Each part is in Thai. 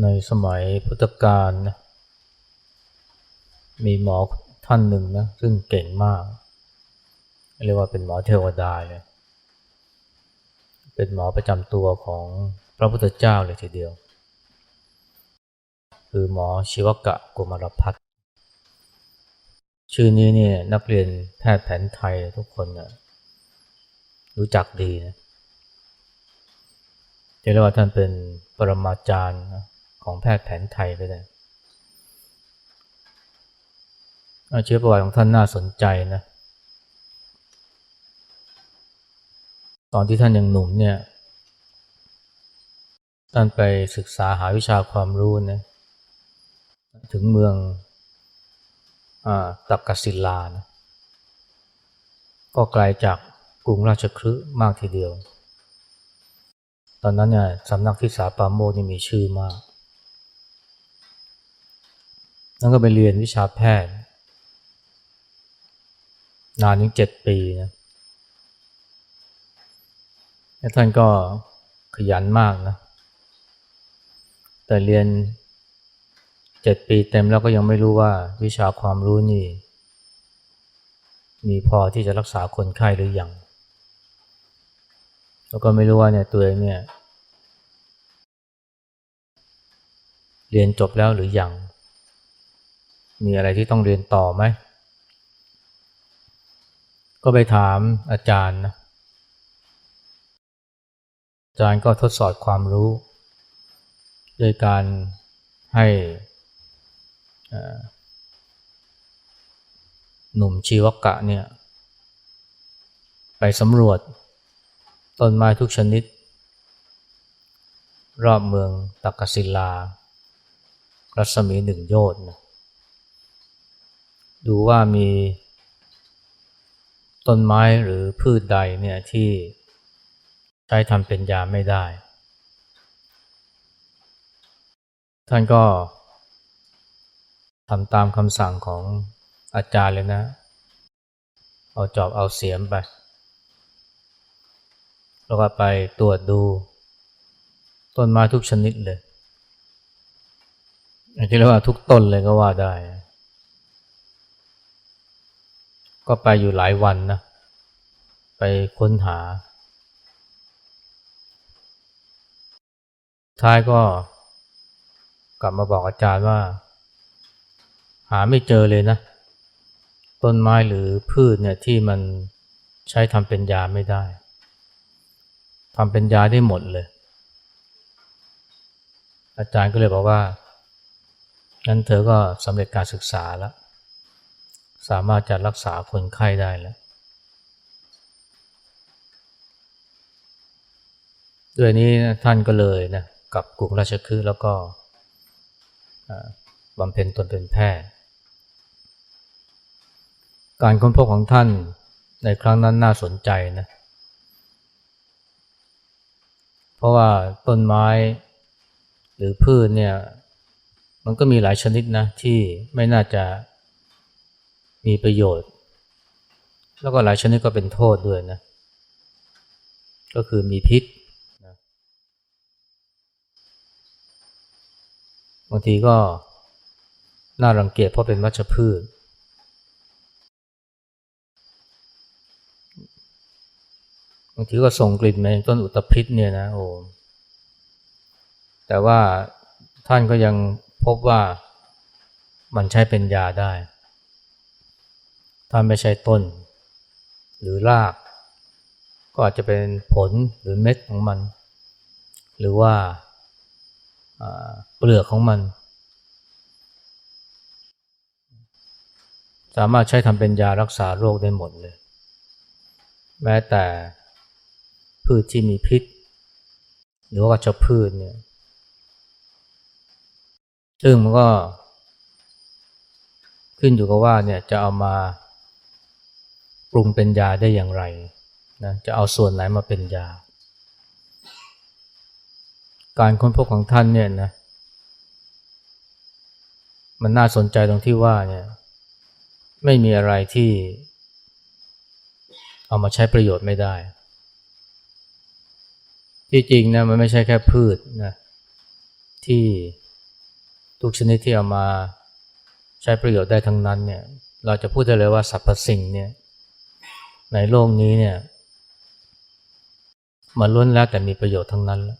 ในสมัยพุทธกาลนะมีหมอท่านหนึ่งนะซึ่งเก่งมาก เรียกว่าเป็นหมอเทวดาเลยเป็นหมอประจำตัวของพระพุทธเจ้าเลยทีเดียว คือหมอชีวกะกุมารพัฒน์ชื่อนี้เนี่ยนักเรียนแพทย์แผนไทยทุกคนนะรู้จักดีนะจะเรียกว่าท่านเป็นปรมาจารย์นะ ของแพทย์แผนไทยก็ได้ชีวประวัติของท่านน่าสนใจนะ ตอนที่ท่านยังหนุ่มเนี่ย ท่านไปศึกษาหาวิชาความรู้นะ ถึงเมืองอตักกศิลานะก็ไกลจากกรุงราชคฤห์มากทีเดียว ตอนนั้นเนี่ยสำนักทิศาปามโมนี่มีชื่อมาก แล้วก็ไปเรียนวิชาแพทย์ นานถึงเจ็ดปีนะแล้วท่านก็ขยันมากนะ แต่เรียนเจ็ดปีเต็มแล้วก็ยังไม่รู้ว่าวิชาความรู้นี่ มีพอที่จะรักษาคนไข้หรืออยัง แล้วก็ไม่รู้ว่าเนี่ยตัวเองเนี่ย เรียนจบแล้วหรืออยัง มีอะไรที่ต้องเรียนต่อไหม ก็ไปถามอาจารย์นะ อาจารย์ก็ทดสอบความรู้ โดยการให้หนุ่มชีวกะเนี่ยไปสำรวจต้นไม้ทุกชนิด รอบเมืองตักกศิลา รัศมีหนึ่งโยชน์นะ ดูว่ามีต้นไม้หรือพืชใดเนี่ยที่ใช้ทำเป็นยาไม่ได้ ท่านก็ทำตามคำสั่งของอาจารย์เลยนะ เอาจอบเอาเสียมไป แล้วก็ไปตรวจดูต้นไม้ทุกชนิดเลย ที่เรียกว่าทุกต้นเลยก็ว่าได้ ก็ไปอยู่หลายวันนะ ไปค้นหา ท้ายก็กลับมาบอกอาจารย์ว่า หาไม่เจอเลยนะ ต้นไม้หรือพืชเนี่ยที่มันใช้ทำเป็นยาไม่ได้ทำเป็นยาได้หมดเลย อาจารย์ก็เลยบอกว่างั้นเธอก็สำเร็จการศึกษาแล้ว สามารถจะรักษาคนไข้ได้แล้วด้วยนี้ท่านก็เลยนะกับกรุงราชคฤห์แล้วก็บำเพ็ญตนเป็นแพทย์ การค้นพบของท่านในครั้งนั้นน่าสนใจนะเพราะว่าต้นไม้หรือพืชเนี่ยมันก็มีหลายชนิดนะที่ไม่น่าจะ มีประโยชน์ แล้วก็หลายชนิดก็เป็นโทษด้วยนะ ก็คือมีพิษนะบางทีก็น่ารังเกียจเพราะเป็นวัชพืช บางทีก็ส่งกลิ่นมาต้นอุตภิษเนี่ยนะโอ้แต่ว่าท่านก็ยังพบว่ามันใช้เป็นยาได้ ถ้าไม่ใช่ต้น หรือราก ก็อาจจะเป็นผลหรือเม็ดของมัน หรือว่าเปลือกของมัน สามารถใช้ทำเป็นยารักษาโรคได้หมดเลย แม้แต่พืชที่มีพิษ หรือว่าจะพืชเนี่ยซึ่งมันก็ขึ้นอยู่กับว่าเนี่ยจะเอามา ปรุงเป็นยาได้อย่างไรนะจะเอาส่วนไหนมาเป็นยา การค้นพบของท่านเนี่ยนะมันน่าสนใจตรงที่ว่าเนี่ยไม่มีอะไรที่เอามาใช้ประโยชน์ไม่ได้ ที่จริงนะมันไม่ใช่แค่พืชนะที่ทุกชนิดที่เอามาใช้ประโยชน์ได้ทั้งนั้นเนี่ยเราจะพูดได้เลยว่าสรรพสิ่งเนี่ย ในโลกนี้เนี่ยมันล้วนแล้วแต่มีประโยชน์ทั้งนั้นแล้ว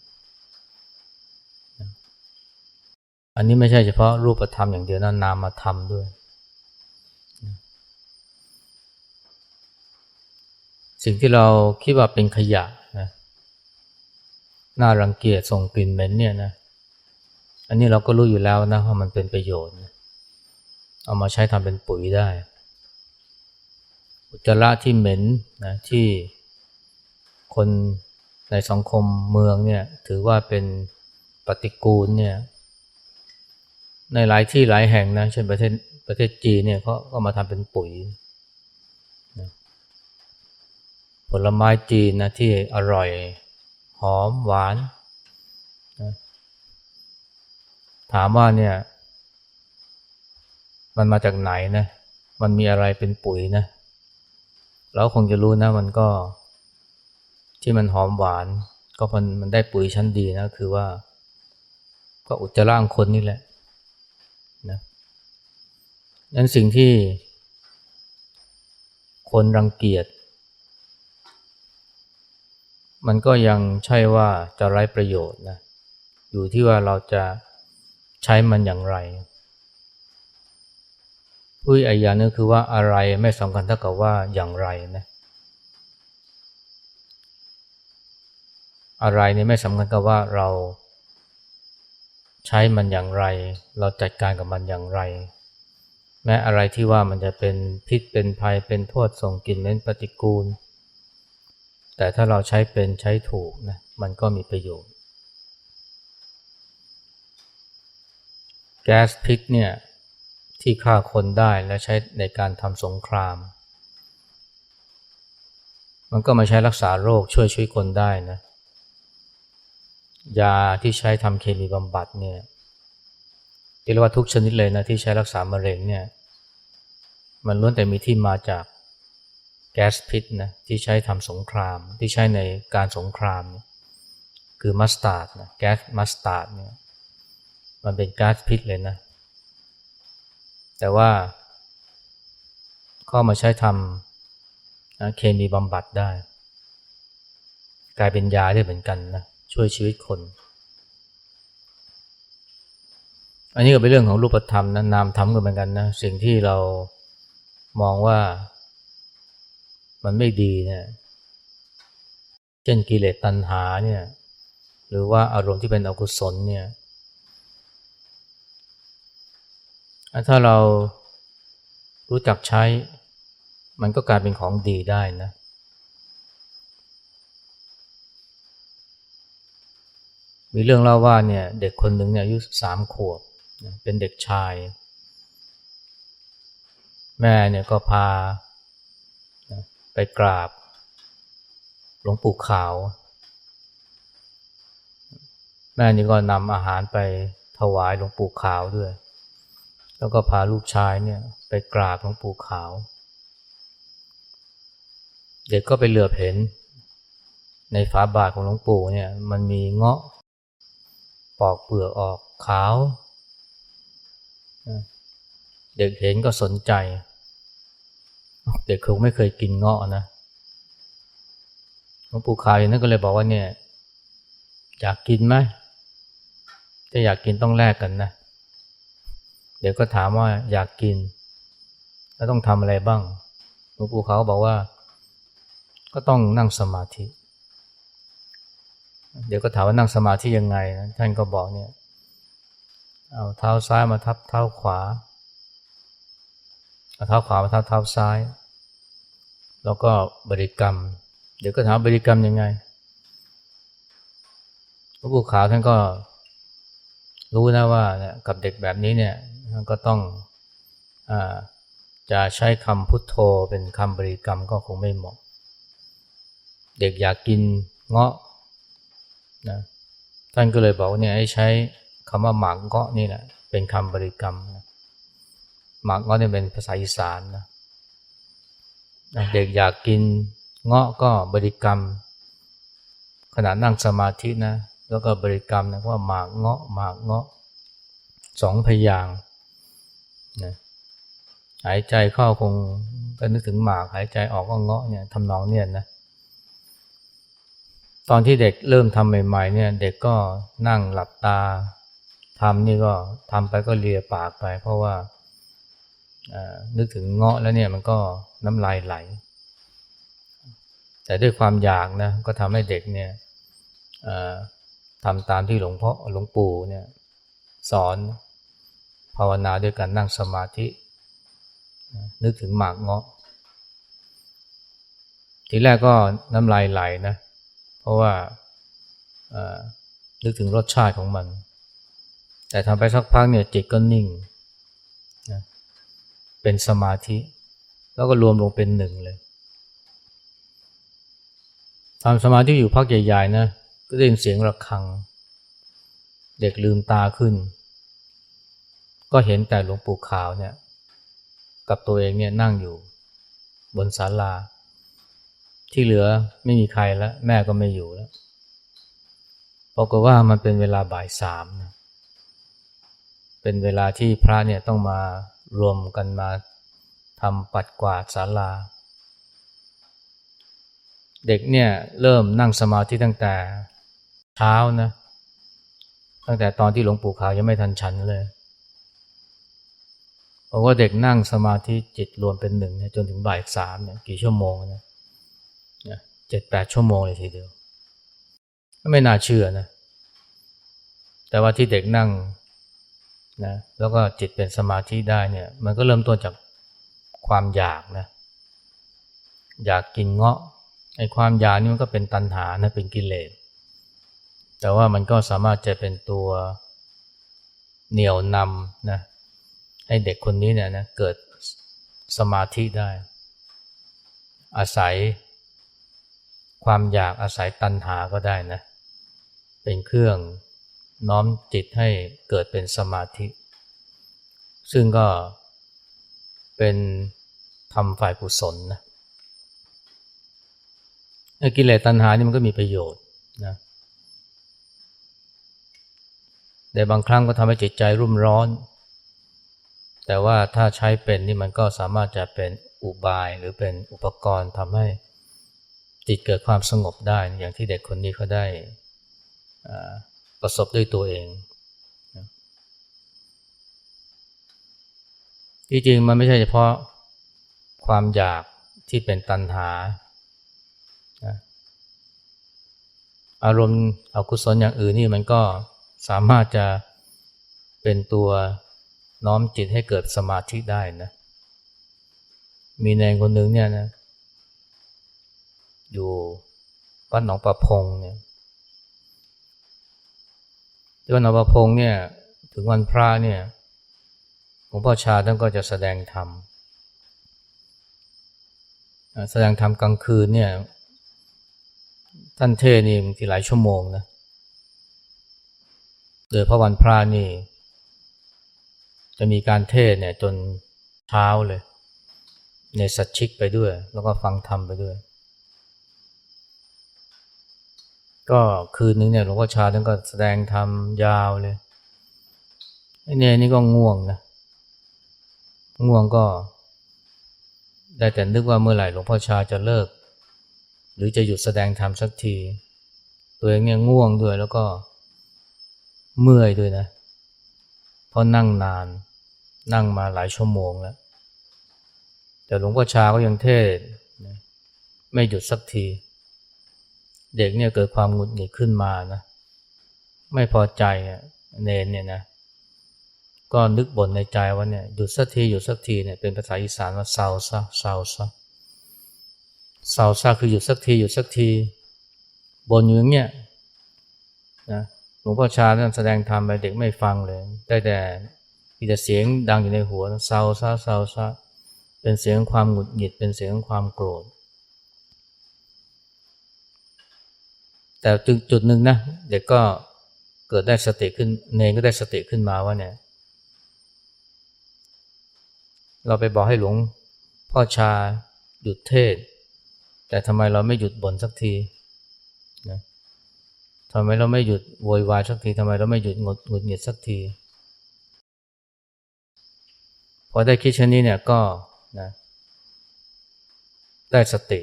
อันนี้ไม่ใช่เฉพาะรูปธรรมอย่างเดียวนะนามธรรมด้วย สิ่งที่เราคิดว่าเป็นขยะนะน่ารังเกียจส่งกลิ่นเหม็นเนี่ยนะอันนี้เราก็รู้อยู่แล้วนะว่ามันเป็นประโยชน์ เอามาใช้ทำเป็นปุ๋ยได้ อุจจาระที่เหม็นนะที่คนในสังคมเมืองเนี่ยถือว่าเป็นปฏิกูลเนี่ยในหลายที่หลายแห่งนะเช่นประเทศประเทศจีนเนี่ยเขาก็มาทำเป็นปุ๋ยนะผลไม้จีนนะที่อร่อยหอมหวานนะถามว่าเนี่ยมันมาจากไหนนะมันมีอะไรเป็นปุ๋ยนะ เราคงจะรู้นะมันก็ ที่มันหอมหวาน ก็มันมันได้ปุ๋ยชั้นดีนะ คือว่า ก็อุจจาระของคนนี่แหละนะนั้นสิ่งที่ คนรังเกียจมันก็ยังใช่ว่าจะไร้ประโยชน์นะอยู่ที่ว่าเราจะใช้มันอย่างไร ผู้อีกอยานึงคือว่าอะไรไม่สำคัญเท่ากับว่าอย่างไรนะอะไรนี่ไม่สำคัญกับว่าเราใช้มันอย่างไร เราจัดการกับมันอย่างไร แม้อะไรที่ว่ามันจะเป็นพิษเป็นภัยเป็นโทษส่งกลิ่นเหม็นปฏิกูล แต่ถ้าเราใช้เป็นใช้ถูกนะมันก็มีประโยชน์ แก๊สพิษเนี่ย ที่ฆ่าคนได้และใช้ในการทำสงคราม มันก็มาใช้รักษาโรคช่วยช่วยคนได้นะ ยาที่ใช้ทำเคมีบำบัดเนี่ยเรียกว่าทุกชนิดเลยนะที่ใช้รักษามะเร็งเนี่ย มันล้วนแต่มีที่มาจากแก๊สพิษนะที่ใช้ทำสงครามที่ใช้ในการสงครามเนี่ยคือมัสตาร์ดนะแก๊สมัสตาร์ดเนี่ยมันเป็นก๊าซพิษเลยนะ แต่ว่าเข้ามาใช้ทำเคมีบำบัดได้ กลายเป็นยาได้เหมือนกันนะช่วยชีวิตคน อันนี้ก็เป็นเรื่องของรูปธรรมนะนามธรรมก็เหมือนกันนะสิ่งที่เรามองว่ามันไม่ดีเนี่ยเช่นกิเลสตัณหาเนี่ยหรือว่าอารมณ์ที่เป็นอกุศลเนี่ย ถ้าเรารู้จักใช้ มันก็กลายเป็นของดีได้นะ มีเรื่องเล่าว่าเนี่ยเด็กคนหนึ่งเนี่ยอายุสามขวบ เป็นเด็กชาย แม่เนี่ยก็พาไปกราบหลวงปู่ขาว แม่นี่ก็นำอาหารไปถวายหลวงปู่ขาวด้วย แล้วก็พาลูกชายเนี่ยไปกราบหลวงปู่ขาว เด็กก็ไปเหลือบเห็น ในฝาบาทของหลวงปู่เนี่ยมันมีเงาะปอกเปลือกออกขาว เด็กเห็นก็สนใจ เด็กคงไม่เคยกินเงาะนะหลวงปู่ขาวอย่างนั้นก็เลยบอกว่าเนี่ยอยากกินไหมถ้าอยากกินต้องแลกกันนะเเดี๋ยวก็ถามว่าอยากกิน แล้วต้องทำอะไรบ้างหลวงปู่เขาบอกว่า ก็ต้องนั่งสมาธิ เดี๋ยวก็ถามว่านั่งสมาธิยังไงนะท่านก็บอกเนี่ยเอาเท้าซ้ายมาทับเท้าขวาเอาเท้าขวามาทับเท้าซ้าย แล้วก็บริกรรม เดี๋ยวก็ถามบริกรรมยังไงพระผู้ขาวท่านก็รู้นะว่ากับเด็กแบบนี้เนี่ย ก็ต้องอจะใช้คำพุทโธเป็นคำบริกรรมก็คงไม่เหมาะ เด็กอยากกินเงาะนะท่านก็เลยบอกเนี่ยให้ใช้คำว่าหมากเงาะนี่แหละเป็นคำบริกรรมนะหมากเงาะนี่เป็นภาษาอีสานนะนะเด็กอยากกินเงาะก็บริกรรม ขณะนั่งสมาธินะแล้วก็บริกรรมนะว่าหมากเงาะหมากเงาะสองพยางค์ นะหายใจเข้าคงก็นึกถึงหมาก หายใจออกก็เงาะเนี่ยทำนองเนี่ยนะ ตอนที่เด็กเริ่มทำใหม่ๆเนี่ย เด็กก็นั่งหลับตาทำนี่ก็ทำไปก็เลียปากไป เพราะว่านึกถึงเงาะแล้วเนี่ยมันก็น้ำลายไหล แต่ด้วยความอยากนะก็ทำให้เด็กเนี่ยทำตามที่หลวงพ่อหลวงปู่เนี่ย สอน ภาวนาด้วยการนั่งสมาธิ นึกถึงหมากเงาะ ทีแรกก็น้ำลายไหลนะ เพราะว่านึกถึงรสชาติของมัน แต่ทำไปสักพักเนี่ยจิตก็นิ่งนะเป็นสมาธิ แล้วก็รวมลงเป็นหนึ่งเลยทำสมาธิอยู่พักใหญ่ๆนะ ก็ได้ยินเสียงระฆัง เด็กลืมตาขึ้น ก็เห็นแต่หลวงปู่ขาวเนี่ยกับตัวเองเนี่ยนั่งอยู่บนศาลา ที่เหลือไม่มีใครแล้ว แม่ก็ไม่อยู่แล้วปรากฏว่ามันเป็นเวลาบ่ายสามนะเป็นเวลาที่พระเนี่ยต้องมารวมกันมาทำปัดกวาดศาลา เด็กเนี่ยเริ่มนั่งสมาธิตั้งแต่เช้านะ ตั้งแต่ตอนที่หลวงปู่ขาวยังไม่ทันฉันเลย บอกว่าเด็กนั่งสมาธิจิตรวมเป็นหนึ่งเนี่ยจนถึงบ่ายสามเนี่ยกี่ชั่วโมงนะเจ็ดแปดชั่วโมงเลยทีเดียวไม่น่าเชื่อนะ แต่ว่าที่เด็กนั่งนะแล้วก็จิตเป็นสมาธิได้เนี่ย มันก็เริ่มต้นจากความอยากนะ อยากกินเงาะไอ้ความอยากนี่มันก็เป็นตัณหานะเป็นกิเลสแต่ว่ามันก็สามารถจะเป็นตัวเหนี่ยวนำนะ ให้เด็กคนนี้เนี่ยนะเกิดสมาธิได้ อาศัยความอยากอาศัยตัณหาก็ได้นะ เป็นเครื่องน้อมจิตให้เกิดเป็นสมาธิ ซึ่งก็เป็นทำฝ่ายกุศลนะกิเลสตัณหานี่มันก็มีประโยชน์นะแต่บางครั้งก็ทำให้จิตใจรุ่มร้อน แต่ว่าถ้าใช้เป็นนี่มันก็สามารถจะเป็นอุบายหรือเป็นอุปกรณ์ทำให้จิตเกิดความสงบได้ อย่างที่เด็กคนนี้เขาได้ประสบด้วยตัวเองที่จริงมันไม่ใช่เฉพาะความอยากที่เป็นตัณหา อารมณ์อกุศลอย่างอื่นนี่มันก็สามารถจะเป็นตัว น้อมจิตให้เกิดสมาธิได้นะ มีแนายคนหนึ่งเนี่ยนะ อยู่วัดหนองประพงเนี่ยที่วัดหนองประพงเนี่ย ถึงวันพระเนี่ยหลวงพ่อชาท่านก็จะแสดงธรรมแสดงธรรมกลางคืนเนี่ย ท่านเทศนี่บางทีหลายชั่วโมงนะโดยพระวันพระนี่ จะมีการเทศเนี่ยจนเช้าเลย ในสัตชิกไปด้วย แล้วก็ฟังธรรมไปด้วย ก็คืนนึงเนี่ยหลวงพ่อชาท่านก็แสดงธรรมยาวเลยไอ้เนี่ยนี่ก็ง่วงนะ ง่วงก็ ได้แต่นึกว่าเมื่อไหร่หลวงพ่อชาจะเลิก หรือจะหยุดแสดงธรรมสักที ตัวเองเนี่ยง่วงด้วยแล้วก็เมื่อยด้วยนะเพราะนั่งนานนั่งมาหลายชั่วโมงแล้ว แต่หลวงพ่อชาก็ยังเทศไม่หยุดสักที เด็กเนี่ยเกิดความหงุดหงิดขึ้นมานะ ไม่พอใจเนนเนี่ยนะ ก็นึกบ่นในใจว่าเนี่ยหยุดสักทีหยุดสักทีเนี่ยเป็นภาษาอีสานว่าเศร้าซะเศร้าซะเศร้าซะคือหยุดสักทีหยุดสักทีบ่นอยู่อย่างเงี้ยนะ หลวงพ่อชาท่านแสดงธรรมไปเด็กไม่ฟังเลย ได้แต่มีแต่เสียงดังอยู่ในหัวเศร้าซาเศร้าซาเป็นเสียงความหงุดหงิดเป็นเสียงความโกรธ แต่จุดจุดหนึ่งนะเด็กก็เกิดได้สติขึ้นเนงก็ได้สติขึ้นมาว่าเนี่ย เราไปบอกให้หลวงพ่อชาหยุดเทศ แต่ทำไมเราไม่หยุดบ่นสักที ทำไมเราไม่หยุดโวยวายสักทีทำไมเราไม่หยุดงดหงุดหงิดสักที พอได้คิดเช่นนี้เนี่ยก็นะได้สติ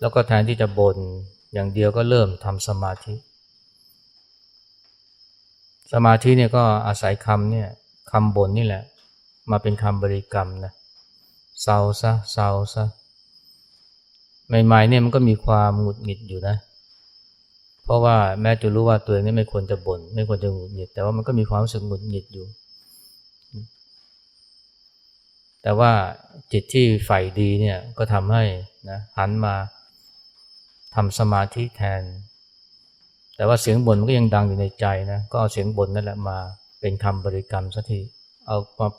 แล้วก็แทนที่จะบน่นอย่างเดียวก็เริ่มทำสมาธิ สมาธิเนี่ยก็อาศัยคำเนี่ยคำบ่นนี่แหละ มาเป็นคำบริกรรมนะเศร้าซะเศร้าซะใหม่ๆเนี่ยมันก็มีความหงุดหงิดอยู่นะเพราะว่าแม้จะรู้ว่าตัวเองนี่ไม่ควรจะบน่นไม่ควรจะหงุดหงิด แต่ว่ามันก็มีความรู้สึกหงุดหงิดอยู่ แต่ว่าจิตที่ใฝ่ดีเนี่ยก็ทำให้นะหันมาทำสมาธิแทน แต่ว่าเสียงบ่นมันก็ยังดังอยู่ในใจนะก็เอาเสียงบ่นนั่นแหละมาเป็นคำบริกรรมสักทีเอา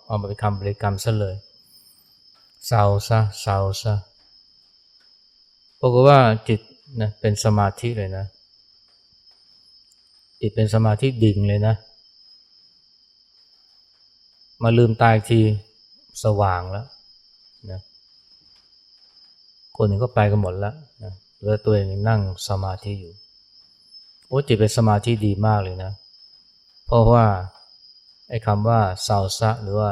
เอามาเป็นคำบริกรรมซะเลยเศร้าซะเศร้าซะปรากฏว่าจิตนะเป็นสมาธิเลยนะ จิตเป็นสมาธิดิ่งเลยนะ มาลืมตายทีสว่างแล้วนะคนหนึ่งก็ไปกันหมดแล้วนะเหลือตัวเองนั่งสมาธิอยู่โอ้จิตเป็นสมาธิดีมากเลยนะ เพราะว่าไอ้คำว่าเศร้าซะหรือว่า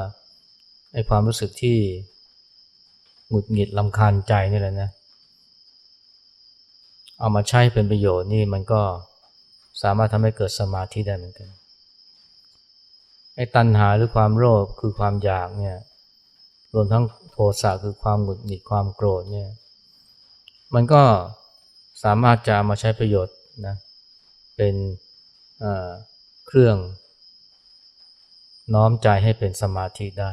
ไอ้ความรู้สึกที่หงุดหงิดลำคาญใจนี่แหละนะ เอามาใช้เป็นประโยชน์นี่มันก็ สามารถทำให้เกิดสมาธิได้เหมือนกันไอ้ตัณหาหรือความโลภคือความอยากเนี่ยรวมทั้งโทสะคือความหงุดหงิดความโกรธเนี่ยมันก็สามารถจะมาใช้ประโยชน์นะเป็นเครื่องน้อมใจให้เป็นสมาธิได้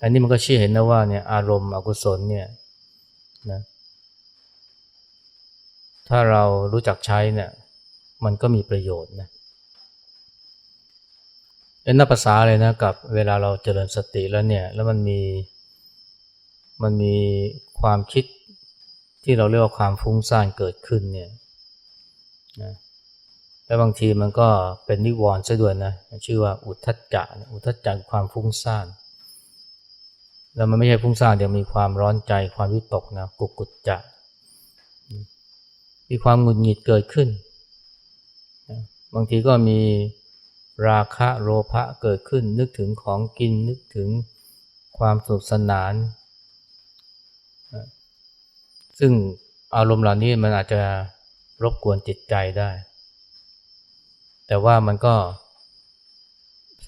อันนี้มันก็ชี้เห็นนะว่าเนี่ยอารมณ์อกุศลเนี่ยนะ ถ้าเรารู้จักใช้เนี่ยมันก็มีประโยชน์นะเป็นนักภาษาเลยนะกับเวลาเราเจริญสติแล้วเนี่ยแล้วมันมีมันมีความคิดที่เราเรียกว่าความฟุ้งซ่านเกิดขึ้นเนี่ยนะแล้วบางทีมันก็เป็นนิวรณ์ซะด้วยนะชื่อว่าอุทธัจจะอุทธัจจะความฟุ้งซ่านแล้วมันไม่ใช่ฟุ้งซ่านเดี๋ยวมีความร้อนใจความวิตกนะกุกุจจะ มีความหงุดหงิดเกิดขึ้น บางทีก็มีราคะโลภะเกิดขึ้น นึกถึงของกินนึกถึงความสนุกสนาน ซึ่งอารมณ์เหล่านี้มันอาจจะรบกวนจิตใจได้ แต่ว่ามันก็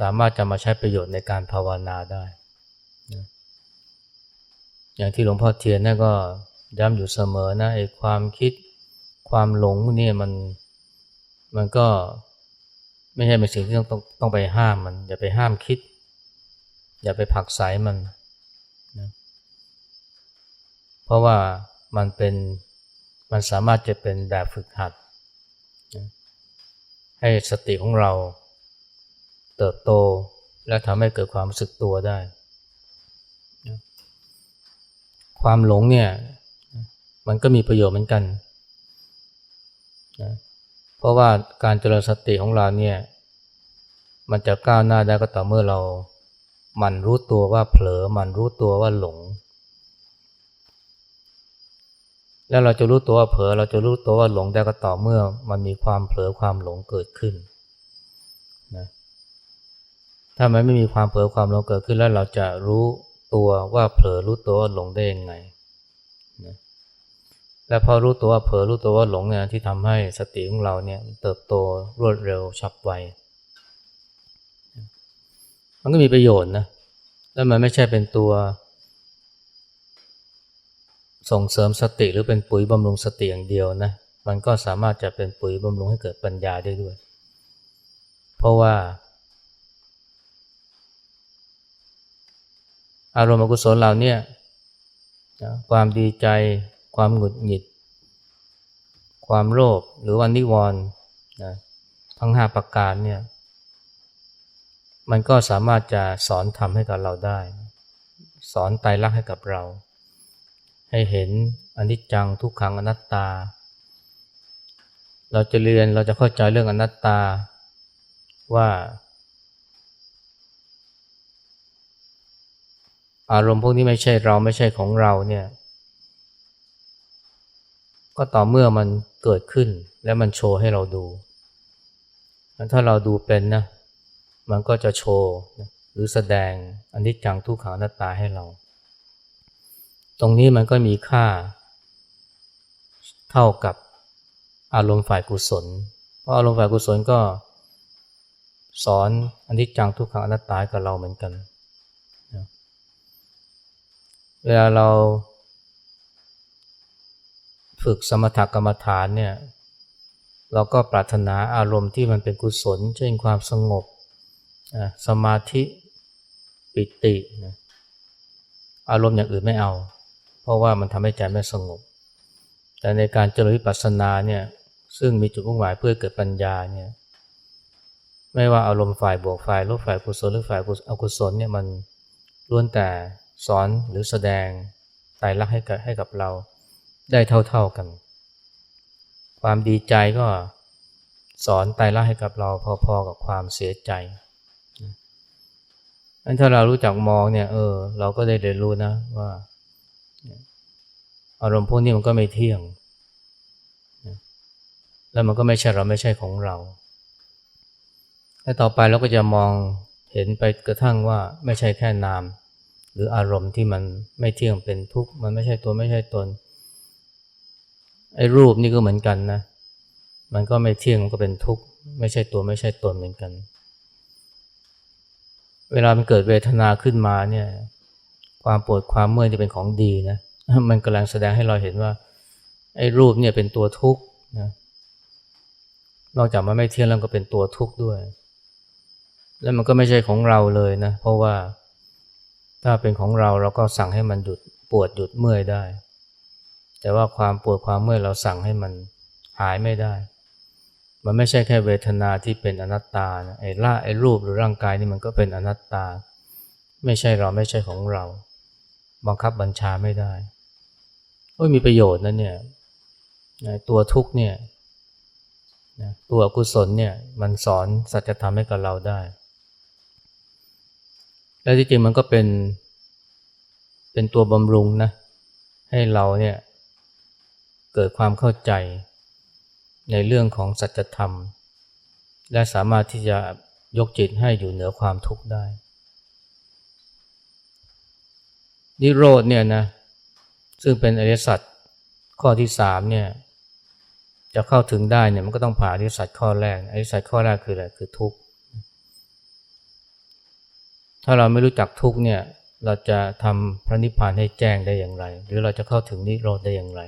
สามารถจะมาใช้ประโยชน์ในการภาวนาได้ อย่างที่หลวงพ่อเทียนนั่นก็ย้ำอยู่เสมอนะไอ้ความคิด ความหลงนี่มันมันก็ไม่ใช่เป็นสิ่งที่ต้องต้องต้องไปห้ามมัน อย่าไปห้ามคิด อย่าไปผักสายมันนะเพราะว่ามันเป็นมันสามารถจะเป็นแบบฝึกหัดนะให้สติของเราเติบโตและทำให้เกิดความรู้สึกตัวได้นะความหลงเนี่ยมันก็มีประโยชน์เหมือนกัน นะเพราะว่าการเจริญสติของเราเนี่ย มันจะก้าวหน้าได้ก็ต่อเมื่อเรา มันรู้ตัวว่าเผลอ มันรู้ตัวว่าหลง แล้วเราจะรู้ตัวว่าเผลอ เราจะรู้ตัวว่าหลงได้ก็ต่อเมื่อ มันมีความเผลอความหลงเกิดขึ้นนะถ้ามันไม่มีความเผลอความหลงเกิดขึ้นแล้วเราจะรู้ตัวว่าเผลอรู้ตัวว่าหลงได้ยังไง และพอรู้ตัวว่าเผลอรู้ตัวว่าหลงเนี่ยที่ทำให้สติของเราเนี่ยเติบโตรวดเร็วฉับไว มันก็มีประโยชน์นะ แล้วมันไม่ใช่เป็นตัว ส่งเสริมสติหรือเป็นปุ๋ยบำรุงสติอย่างเดียวนะ มันก็สามารถจะเป็นปุ๋ยบำรุงให้เกิดปัญญาได้ด้วย เพราะว่า อารมณ์อกุศลเหล่านี้ความดีใจ ความหงุดหงิด ความโลภหรือว่านิวรณ์นะทั้งห้าประการเนี่ยมันก็สามารถจะสอนทำให้กับเราได้ สอนไตรลักษณ์ให้กับเรา ให้เห็นอนิจจังทุกขังอนัตตา เราจะเรียนเราจะเข้าใจเรื่องอนัตตาว่า อารมณ์พวกนี้ไม่ใช่เราไม่ใช่ของเราเนี่ย ก็ต่อเมื่อมันเกิดขึ้นแล้วมันโชว์ให้เราดู ถ้าเราดูเป็นนะ มันก็จะโชว์หรือแสดงอันิจจังทุกขังอนัตตาให้เรา ตรงนี้มันก็มีค่า เท่ากับอารมณ์ฝ่ายกุศล เพราะอารมณ์ฝ่ายกุศลก็ สอนอันิจจังทุกขังอนัตตากับเราเหมือนกัน เวลาเรา ฝึกสมถกรรมฐานเนี่ยเราก็ปรารถนาอารมณ์ที่มันเป็นกุศล เช่นความสงบ สมาธิปิตินะอารมณ์อย่างอื่นไม่เอา เพราะว่ามันทำให้ใจไม่สงบ แต่ในการเจริญวิปัสสนาเนี่ยซึ่งมีจุดมุ่งหมายเพื่อเกิดปัญญาเนี่ยไม่ว่าอารมณ์ฝ่ายบวกฝ่ายลบฝ่ายกุศลหรือฝ่ายอกุศลเนี่ยมันล้วนแต่สอนหรือแสดงไตรลักษณ์ให้กับให้กับเรา ได้เท่าๆกัน ความดีใจก็สอนไตรลักษณ์ให้กับเราพอๆกับความเสียใจอันถ้าเรารู้จักมองเนี่ย เออ เราก็ได้เรียนรู้นะว่า อารมณ์พวกนี้มันก็ไม่เที่ยง แล้วมันก็ไม่ใช่เราไม่ใช่ของเรา แล้วต่อไปเราก็จะมองเห็นไปกระทั่งว่าไม่ใช่แค่นาม หรืออารมณ์ที่มันไม่เที่ยงเป็นทุกข์ มันไม่ใช่ตัวไม่ใช่ตน ไอ้รูปนี่ก็เหมือนกันนะ มันก็ไม่เที่ยงมันก็เป็นทุกข์ ไม่ใช่ตัวไม่ใช่ตนเหมือนกัน เวลามันเกิดเวทนาขึ้นมาเนี่ย ความปวดความเมื่อยที่เป็นของดีนะ มันกำลังแสดงให้เราเห็นว่า ไอ้รูปเนี่ยเป็นตัวทุกข์นะ นอกจากมันไม่เที่ยงแล้วก็เป็นตัวทุกข์ด้วย แล้วมันก็ไม่ใช่ของเราเลยนะ เพราะว่าถ้าเป็นของเราเราก็สั่งให้มันหยุดปวดหยุดเมื่อยได้ แต่ว่าความปวดความเมื่อยเราสั่งให้มันหายไม่ได้ มันไม่ใช่แค่เวทนาที่เป็นอนัตตานะไอ้ร่าไอ้รูปหรือร่างกายนี่มันก็เป็นอนัตตา ไม่ใช่เราไม่ใช่ของเรา บังคับบัญชาไม่ได้โอ้ยมีประโยชน์นะเนี่ยตัวทุกเนี่ยตัวกุศลเนี่ยมันสอนสัจธรรมให้กับเราได้ และที่จริงมันก็เป็นเป็นตัวบำรุงนะให้เราเนี่ย เกิดความเข้าใจในเรื่องของสัจธรรม และสามารถที่จะยกจิตให้อยู่เหนือความทุกข์ได้ นิโรธเนี่ยนะซึ่งเป็นอริยสัจข้อที่สามเนี่ยจะเข้าถึงได้เนี่ยมันก็ต้องผ่านอริยสัจข้อแรกอริยสัจข้อแรกคืออะไรคือทุกข์ถ้าเราไม่รู้จักทุกข์เนี่ยเราจะทำพระนิพพานให้แจ้งได้อย่างไร หรือเราจะเข้าถึงนิโรธได้อย่างไร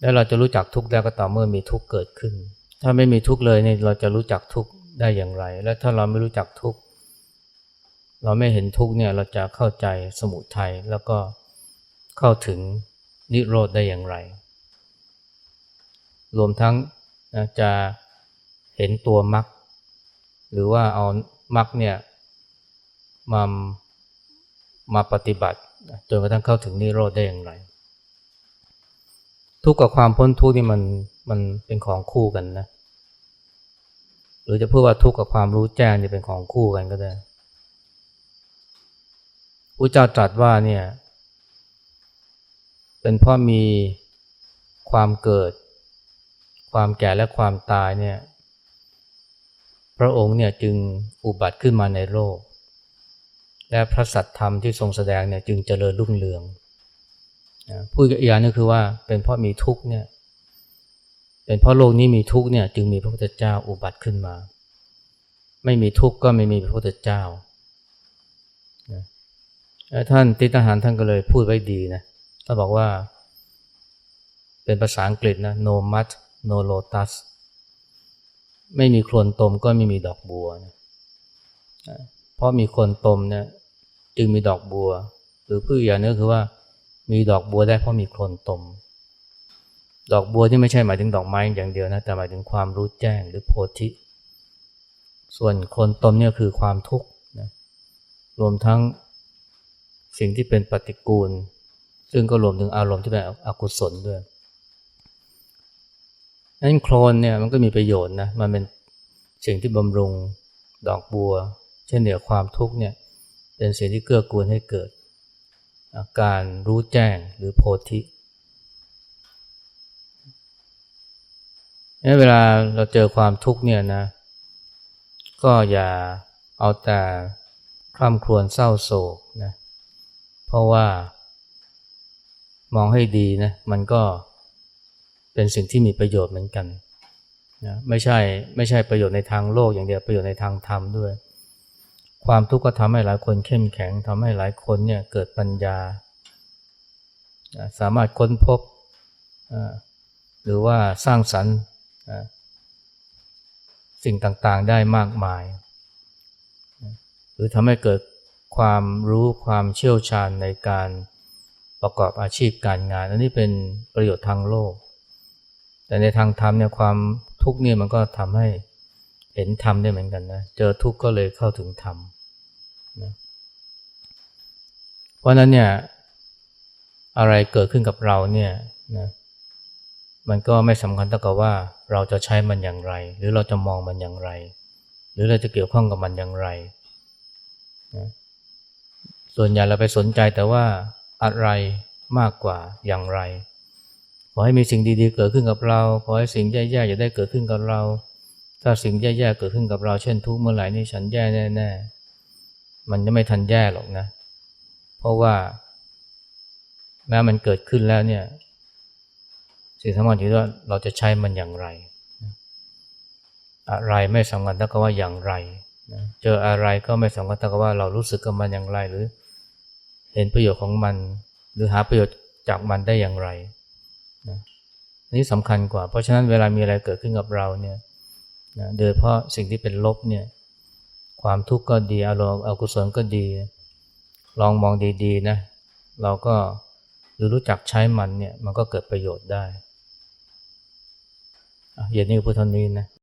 แล้วเราจะรู้จักทุกข์ได้ก็ต่อเมื่อมีทุกข์เกิดขึ้น ถ้าไม่มีทุกข์เลยเนี่ยเราจะรู้จักทุกข์ได้อย่างไร และถ้าเราไม่รู้จักทุกข์เราไม่เห็นทุกข์เนี่ยเราจะเข้าใจสมุทัยแล้วก็เข้าถึงนิโรธได้อย่างไร รวมทั้งจะเห็นตัวมรรคหรือว่าเอามรรคเนี่ยมามาปฏิบัติจนกระทั่งเข้าถึงนิโรธได้อย่างไร ทุกข์กับความพ้นทุกข์นี่มันมันเป็นของคู่กันนะ หรือจะพูดว่าทุกข์กับความรู้แจ้งนี่เป็นของคู่กันก็ได้พระเจ้าตรัสว่าเนี่ย เป็นเพราะมีความเกิด ความแก่และความตายเนี่ย พระองค์เนี่ยจึงอุบัติขึ้นมาในโลก และพระสัตธรรมที่ทรงแสดงเนี่ยจึงเจริญรุ่งเรือง พูดอีกอย่างนึงคือว่าเป็นเพราะมีทุกข์เนี่ย เป็นเพราะโลกนี้มีทุกข์เนี่ย จึงมีพระพุทธเจ้าอุบัติขึ้นมา ไม่มีทุกข์ก็ไม่มีพระพุทธเจ้าท่านติทหารท่านก็เลยพูดไว้ดีนะท่านบอกว่า เป็นภาษาอังกฤษนะ no mud no lotus ไม่มีโคลนตมก็ไม่มีดอกบัวนะเพราะมีโคลนตมเนี่ยจึงมีดอกบัว หรือพูดอย่างนึงคือว่า มีดอกบัวได้เพราะมีโคลนตม ดอกบัวที่ไม่ใช่หมายถึงดอกไม้อย่างเดียวนะแต่หมายถึงความรู้แจ้งหรือโพธิ ส่วนโคลนตมเนี่ยคือความทุกข์นะรวมทั้งสิ่งที่เป็นปฏิกูล ซึ่งก็รวมถึงอารมณ์ที่เป็นอกุศลด้วยนั้นโคลนเนี่ยมันก็มีประโยชน์นะมันเป็นสิ่งที่บำรุงดอกบัว เช่นเดียวความทุกข์เนี่ยเป็นสิ่งที่เกื้อกูลให้เกิด การรู้แจ้งหรือโพธิเวลาเราเจอความทุกข์เนี่ยนะ ก็อย่าเอาแต่คร่ำครวญเศร้าโศกนะ เพราะว่ามองให้ดีนะ มันก็เป็นสิ่งที่มีประโยชน์เหมือนกันนะไม่ใช่ไม่ใช่ประโยชน์ในทางโลกอย่างเดียวประโยชน์ในทางธรรมด้วย ความทุกข์ก็ทำให้หลายคนเข้มแข็งทำให้หลายคนเนี่ยเกิดปัญญา สามารถค้นพบ หรือว่าสร้างสรรค์สิ่งต่างๆได้มากมาย หรือทำให้เกิดความรู้ความเชี่ยวชาญในการประกอบอาชีพการงาน อันนี้เป็นประโยชน์ทางโลก แต่ในทางธรรมเนี่ยความทุกข์เนี่ยมันก็ทำให้เห็นธรรมได้เหมือนกันนะ เจอทุกข์ก็เลยเข้าถึงธรรม นะเพราะนั้นเนี่ยอะไรเกิดขึ้นกับเราเนี่ยนะมันก็ไม่สำคัญเท่ากับว่าเราจะใช้มันอย่างไร หรือเราจะมองมันอย่างไร หรือเราจะเกี่ยวข้องกับมันอย่างไรนะส่วนใหญ่เราไปสนใจแต่ว่าอะไรมากกว่าอย่างไรขอให้มีสิ่งดีๆ เกิดขึ้นกับเราขอให้สิ่งแย่ๆอย่าได้เกิดขึ้นกับเรา ถ้าสิ่งแย่ๆเกิดขึ้นกับเรา เช่นทุกเมื่อไหร่นี่ฉันแย่แน่ๆ มันจะไม่ทันแย่หรอกนะ เพราะว่า แม้มันเกิดขึ้นแล้วเนี่ย สิ่งสำคัญอยู่ที่ว่าเราจะใช้มันอย่างไร อะไรไม่สำคัญเท่ากับว่าอย่างไรเจออะไรก็ไม่สำคัญเท่ากับว่าเรารู้สึกกับมันอย่างไรหรือ เห็นประโยชน์ของมัน หรือหาประโยชน์จากมันได้อย่างไรนะนี่สำคัญกว่า เพราะฉะนั้นเวลามีอะไรเกิดขึ้นกับเราเนี่ยนะโดยเพราะสิ่งที่เป็นลบเนี่ย ความทุกข์ก็ดีอารมณ์อกุศลก็ดี ลองมองดีๆนะ เราก็รู้จักใช้มันเนี่ย มันก็เกิดประโยชน์ได้เย็นนี้พุทธนี้นะ